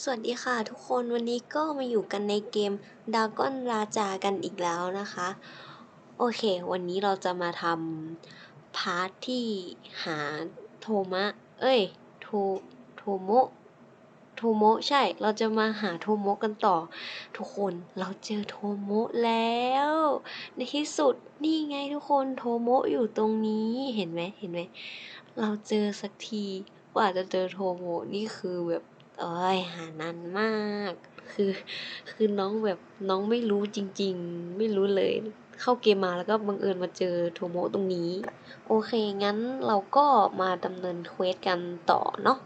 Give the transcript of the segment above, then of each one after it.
สวัสดีค่ะทุกคนวันนี้ก็มาอยู่กันในเกมด a ก้อนราจากันอีกแล้วนะคะ โอเค วันนี้เราจะมาทำพาร์ทที่หาโทมะ เอ้ยโทโทโมะโทโมะใช่ เราจะมาหาโทโมะกันต่อ ทุกคนเราเจอโทโมะแล้ว ในที่สุดนี่ไงทุกคนโทโมะอยู่ตรงนี้เห็นไหมเห็นไหมเราเจอสักทีกว่าจะเจอโทโมะนี่คือแบบ โอ้ยหานานมาก คือ คือน้องแบบน้องไม่รู้จริง ๆ ไม่รู้เลย เข้าเกมมาแล้วก็บังเอิญมาเจอโทโมะตรงนี้ โอเค งั้นเราก็มาดำเนินเควสกันต่อเนาะ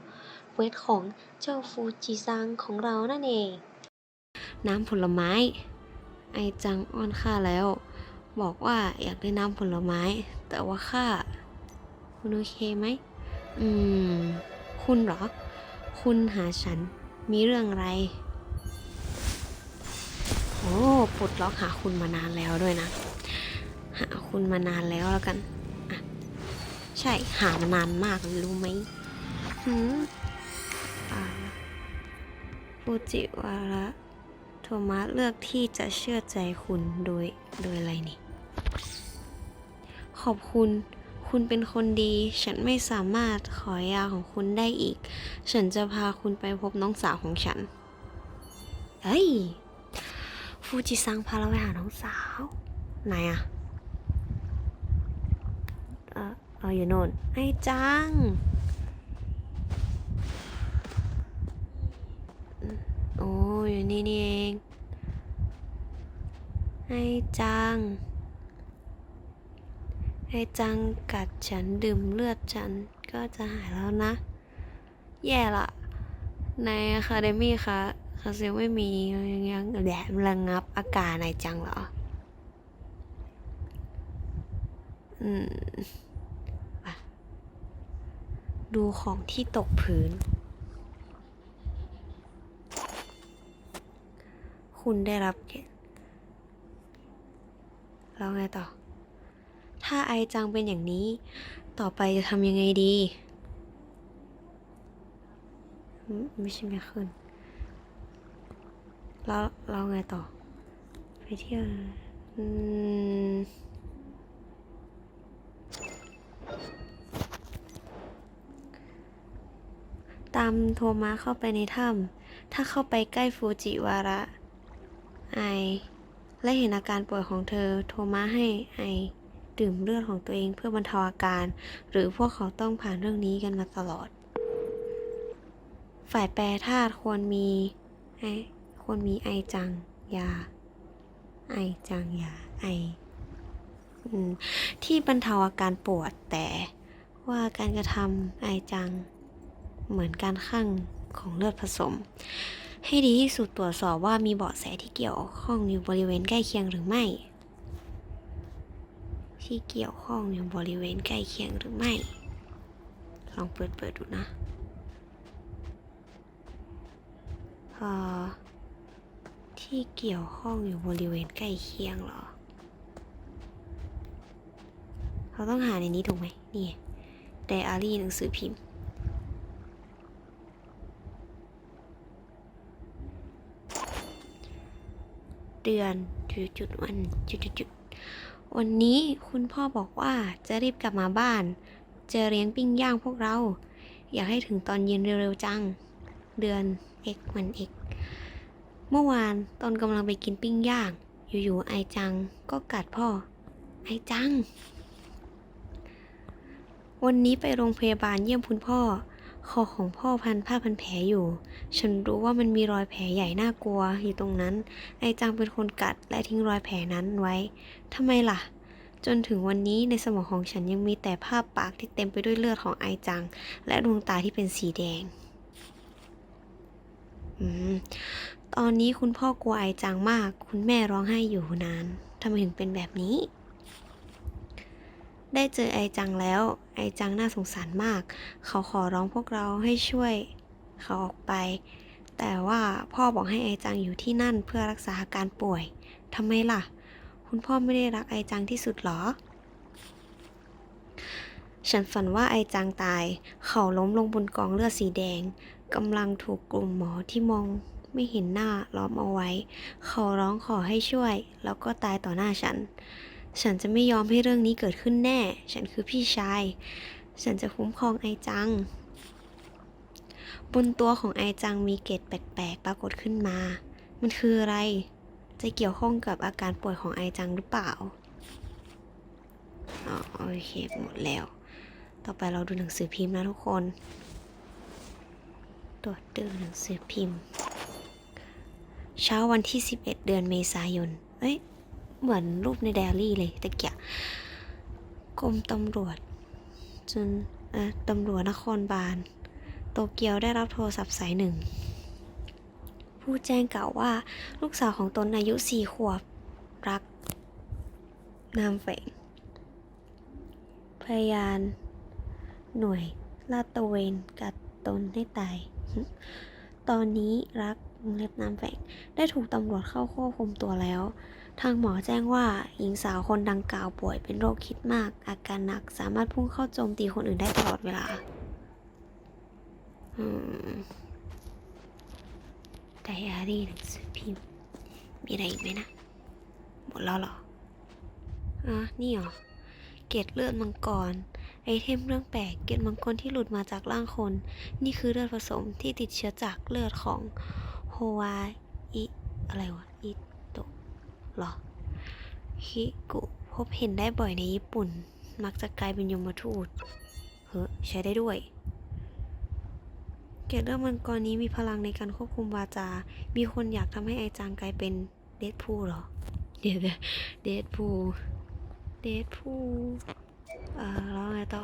เควสของเจ้าฟูจิซังของเรานั่นเอง น้ำผลไม้ ไอจังอ้อนข้าแล้ว บอกว่าอยากได้น้ำผลไม้ แต่ว่าข้าคุณโอเคไหม อืม คุณหรอ คุณหาฉันมีเรื่องอะไร โอ้ปลดล็อกหาคุณมานานแล้วด้วยนะ หาคุณมานานแล้วแล้วกันอะใช่หามานานมากเลยรู้ไหมหืมฟูจิวาระโทมัสเลือกที่จะเชื่อใจคุณโดย โดยอะไรนี่ ขอบคุณ คุณเป็นคนดี ฉันไม่สามารถขอยาของคุณได้อีก ฉันจะพาคุณไปพบน้องสาวของฉัน เฮ้ย ฟูจิซังพาเราไปหาน้องสาว ไหนอะเออเอออยู่โน่น ไอ้จัง โอ้อยู่นี่นี่เอง ไอ้จัง ไอจังกัดฉันดื่มเลือดฉันก็จะหายแล้วนะ แย่ละ ในอะคาเดมี่คะคาเซลไม่มียังยังแดดระงับอาการไอจังเหรอ อืมอะดูของที่ตกพื้น คุณได้รับเกียรติแล้วไงต่อ ถ้าไอจังเป็นอย่างนี้ ต่อไปจะทำยังไงดี ไม่ใช่ไม่ขึ้น แล้วเราไงต่อ ไปเที่ยวตามโทมาเข้าไปในถ้ำ ถ้าเข้าไปใกล้ฟูจิวาระ ไอ และเห็นอาการป่วยของเธอ โทมาให้ไอ ดื่มเลือดของตัวเองเพื่อบรรเทาอาการ หรือพวกเขาต้องผ่านเรื่องนี้กันมาตลอด ฝ่ายแปรธาตุควรมีไอควรมีไอจังยา ไอจังยาไอที่บรรเทาอาการปวดแต่ว่าการกระทำไอจัง เหมือนการคั่งของเลือดผสม ให้ดีที่สุดตรวจสอบว่ามีเบาะแสที่เกี่ยวข้องอยู่บริเวณใกล้เคียงหรือไม่ ที่เกี่ยวข้องอยู่บริเวณใกล้เคียงหรือไม่ ลองเปิดเปิดดูนะเอ่อที่เกี่ยวข้องอยู่บริเวณใกล้เคียงเหรอ เราต้องหาในนี้ถูกไหมนี่ไดอารี่หนังสือพิมพ์เดือนจุดจุดๆวันจุดจุดจุดๆ วันนี้คุณพ่อบอกว่าจะรีบกลับมาบ้าน จะเลี้ยงปิ้งย่างพวกเรา อยากให้ถึงตอนเย็นเร็วๆจัง เดือน x มัน x เมื่อวานตอนกำลังไปกินปิ้งย่าง อยู่ๆไอจังก็กัดพ่อ ไอจัง วันนี้ไปโรงพยาบาลเยี่ยมคุณพ่อ คอของพ่อพันผ้าพันแผลอยู่ ฉันรู้ว่ามันมีรอยแผลใหญ่น่ากลัวอยู่ตรงนั้น ไอจังเป็นคนกัดและทิ้งรอยแผลนั้นไว้ทำไมล่ะ จนถึงวันนี้ในสมองของฉันยังมีแต่ภาพปากที่เต็มไปด้วยเลือดของไอจัง และดวงตาที่เป็นสีแดงอืมตอนนี้คุณพ่อกลัวไอจังมาก คุณแม่ร้องไห้อยู่นานทำไมถึงเป็นแบบนี้ ได้เจอไอจังแล้ว ไอจังน่าสงสารมาก เขาขอร้องพวกเราให้ช่วยเขาออกไป แต่ว่าพ่อบอกให้ไอจังอยู่ที่นั่นเพื่อรักษาอาการป่วยทำไมล่ะ คุณพ่อไม่ได้รักไอจังที่สุดหรอ ฉันฝันว่าไอจังตาย เขาล้มลงบนกองเลือดสีแดงกำลังถูกกลุ่มหมอที่มองไม่เห็นหน้าล้อมเอาไว้ เขาร้องขอให้ช่วย แล้วก็ตายต่อหน้าฉัน ฉันจะไม่ยอมให้เรื่องนี้เกิดขึ้นแน่ ฉันคือพี่ชาย ฉันจะคุ้มครองไอจัง บนตัวของไอจังมีเกล็ดแปลกๆปรากฏขึ้นมา มันคืออะไร จะเกี่ยวข้องกับอาการป่วยของไอจังหรือเปล่าอ๋อโอเคหมดแล้ว ต่อไปเราดูหนังสือพิมพ์นะทุกคน ตรวจดูหนังสือพิมพ์ เช้าวันที่ 11 เดือนเมษายน เอ้ย เหมือนรูปในไดอารี่เลยตะเกียกรมตำรวจจนตำรวจนครบาลโตเกียวได้รับโทรศัพท์สายหนึ่ง ผู้แจ้งกล่าวว่าลูกสาวของตนอายุสี่ขวบรักนามแฝงพยานหน่วยลาดตระเวนกัดตนให้ตาย ตอนนี้รัก วงเล็บนามแฝงได้ถูกตำรวจเข้าควบคุมตัวแล้ว ทางหมอแจ้งว่าหญิงสาวคนดังกล่าวป่วยเป็นโรคคิดมาก อาการหนักสามารถพุ่งเข้าโจมตีคนอื่นได้ตลอดเวลาไดอารี่หนังสือพิมพ์ มีอะไรอีกไหมนะ หมดแล้วเหรออะนี่เหรอ เกล็ดเลือดมังกร ไอเทมเรื่องแปลก เกล็ดมังกรที่หลุดมาจากร่างคน นี่คือเลือดผสมที่ติดเชื้อจากเลือดของ ฮวาอิอะไรวะอิโตะเหรอฮิกุพบเห็นได้บ่อยในญี่ปุ่น มักจะกลายเป็นยมทูตเฮ้ยใช้ได้ด้วยเกล็ดเลือมังกรนี้มีพลังในการควบคุมวาจา มีคนอยากทำให้ไอจางกลายเป็นเดดพูลเหรอ เดี๋ยวเดดพูเดดพูเอ่อแล้วไงต่อ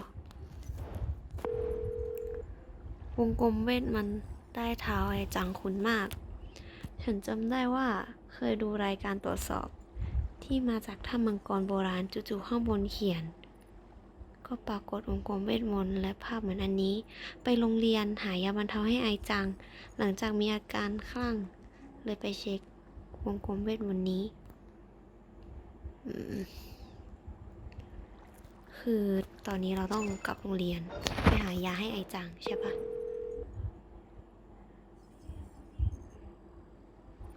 วงกลมเวทมันใต้เท้าไอจังคุณมาก ฉันจำได้ว่าเคยดูรายการตรวจสอบ ที่มาจากถ้ำมังกรโบราณจู่ๆข้างบนเขียน ก็ปรากฏวงกลมเวทมนต์และภาพเหมือนอันนี้ ไปโรงเรียนหายาบรรเทาให้ไอจัง หลังจากมีอาการคลั่ง เลยไปเช็ควงกลมเวทมนต์นี้ คือตอนนี้เราต้องกลับโรงเรียน ไปหายาให้ไอจังใช่ปะ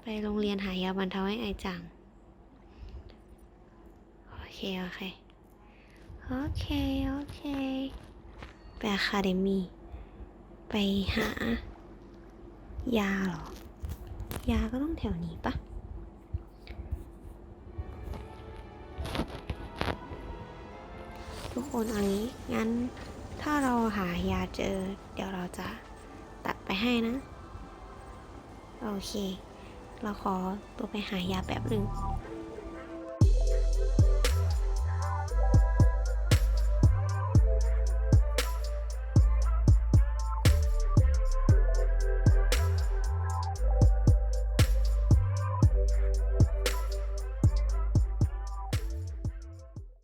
ไปโรงเรียนหายาบรรเทาให้ไอจัง โอเค โอเค โอเค โอเค ไปอะคาเดมีไปหา ยาเหรอ ยาก็ต้องแถวนี้ปะทุกคนเอางี้งั้นถ้าเราหายาเจอ เดี๋ยวเราจะตัดไปให้นะ โอเค เราขอตัวไปหายาแป๊บหนึ่ง